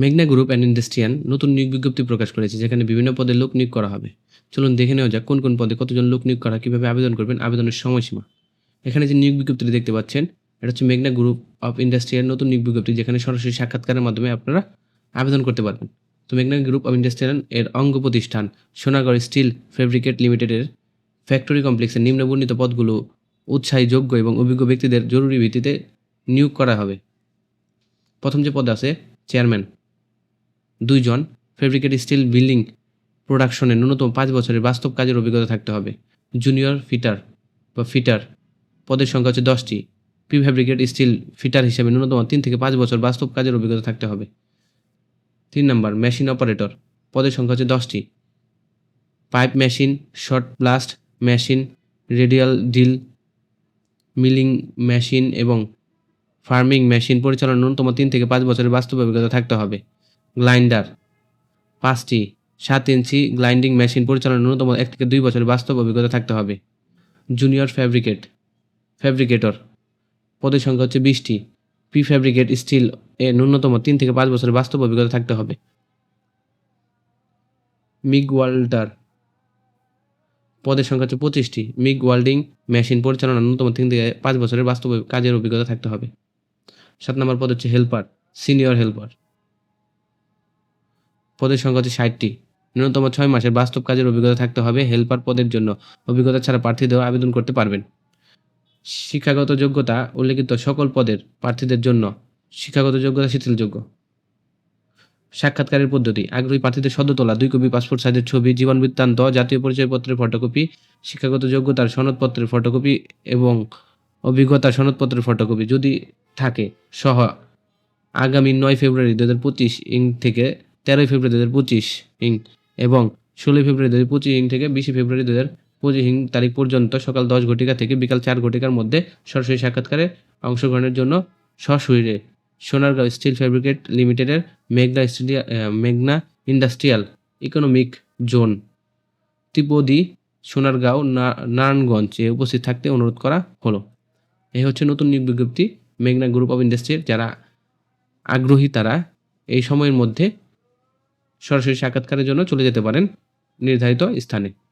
মেঘনা group and IndusInd নতুন নিয়োগ বিজ্ঞপ্তি প্রকাশ করেছে, যেখানে বিভিন্ন পদে লোক নিয়োগ করা হবে। চলুন দেখে নেওয়া যাক কোন কোন পদে কতজন লোক নিয়োগ করা, কীভাবে আবেদন করবেন, আবেদনের সময়সীমা। এখানে যে নিয়োগ বিজ্ঞপ্তিটি দেখতে পাচ্ছেন, এটা হচ্ছে মেঘনা গ্রুপ অফ ইন্ডাস্ট্রিয়াল নতুন নিয়োগ বিজ্ঞপ্তি, যেখানে সরাসরি সাক্ষাৎকারের মাধ্যমে আপনারা আবেদন করতে পারবেন। তো মেঘনা গ্রুপ অফ ইন্ডাস্ট্রিয়াল এর অঙ্গ প্রতিষ্ঠান সোনাগড় স্টিল ফেব্রিকেট লিমিটেডের ফ্যাক্টরি কমপ্লেক্সের নিম্নবর্ণিত পদগুলো উৎসাহী, যোগ্য এবং অভিজ্ঞ ব্যক্তিদের জরুরি ভিত্তিতে নিয়োগ করা হবে। প্রথম যে পদ আছে, চেয়ারম্যান। দুইজন ফেব্রিকেট স্টিল বিল্ডিং প্রোডাকশনে ন্যূনতম পাঁচ বছরের বাস্তব কাজের অভিজ্ঞতা থাকতে হবে। জুনিয়র ফিটার বা ফিটার পদের সংখ্যা হচ্ছে দশটি। প্রি ফ্যাব্রিকেট স্টিল ফিটার হিসেবে ন্যূনতম তিন থেকে পাঁচ বছর বাস্তব কাজের অভিজ্ঞতা থাকতে হবে। তিন নম্বর মেশিন অপারেটর পদের সংখ্যা হচ্ছে দশটি। Pipe machine short blast machine radial drill milling machine এবং ফার্মিং মেশিন পরিচালনা ন্যূনতম তিন থেকে পাঁচ বছরের বাস্তব অভিজ্ঞতা থাকতে হবে। গ্লাইন্ডার। পাঁচটি, সাত ইঞ্চি গ্লাইন্ডিং মেশিন পরিচালনার ন্যূনতম এক থেকে দুই বছরের বাস্তব অভিজ্ঞতা থাকতে হবে। Junior fabricate, fabricator. পদের সংখ্যা হচ্ছে বিশটি। প্রি ফ্যাব্রিকেট স্টিল এ ন্যূনতম তিন থেকে পাঁচ বছরের বাস্তব অভিজ্ঞতা থাকতে হবে। মিগ ওয়াল্টার পদের সংখ্যা হচ্ছে পঁচিশটি। মিগ ওয়াল্ডিং মেশিন পরিচালনা ন্যূনতম তিন থেকে পাঁচ বছরের বাস্তব কাজের অভিজ্ঞতা থাকতে হবে। সাত নম্বর পদ হচ্ছে হেল্পার, সিনিয়র হেল্পার। পদের সংখ্যা হচ্ছে ষাটটি। ন্যূনতম ছয় মাসের বাস্তব কাজের অভিজ্ঞতা থাকতে হবে হেল্পার পদের জন্য। অভিজ্ঞতা ছাড়া প্রার্থীদেরও আবেদন করতে পারবেন। শিক্ষাগত যোগ্যতা, উল্লেখিত সকল পদের প্রার্থীদের জন্য শিক্ষাগত যোগ্যতা শিথিলযোগ্য। সাক্ষাৎকারের পদ্ধতি, আগ্রহী প্রার্থীদের সদ্য তোলা, দুই কপি পাসপোর্ট সাইজের ছবি, জীবন বৃত্তান্ত, জাতীয় পরিচয়পত্রের ফটোকপি, শিক্ষাগত যোগ্যতার সনদপত্রের ফটোকপি এবং অভিজ্ঞতার সনদপত্রের ফটোকপি যদি থাকে, সহ আগামী নয় ফেব্রুয়ারি দু হাজার পঁচিশ ইং থেকে তেরোই ফেব্রুয়ারি দু হাজার পঁচিশ ইং এবং ষোলোই ফেব্রুয়ারি দু হাজার পঁচিশ ইং থেকে বিশে ফেব্রুয়ারি দু হাজার পঁচিশ ইং তারিখ পর্যন্ত সকাল দশ ঘটিকা থেকে বিকাল চার ঘটিকার মধ্যে সরাসরি সাক্ষাৎকারে অংশগ্রহণের জন্য সশরীরে সোনারগাঁও স্টিল ফ্যাব্রিকেট লিমিটেডের মেঘনা স্টেডিয়া মেঘনা ইন্ডাস্ট্রিয়াল ইকোনমিক জোন ত্রিপদী সোনারগাঁও নারায়ণগঞ্জে উপস্থিত থাকতে অনুরোধ করা হলো। এই হচ্ছে নতুন নিয়োগ বিজ্ঞপ্তি মেঘনা গ্রুপ অফ ইন্ডাস্ট্রির, যারা আগ্রহী তারা এই সময়ের মধ্যে সরাসরি সাক্ষাৎকারের জন্য চলে যেতে পারেন নির্ধারিত স্থানে।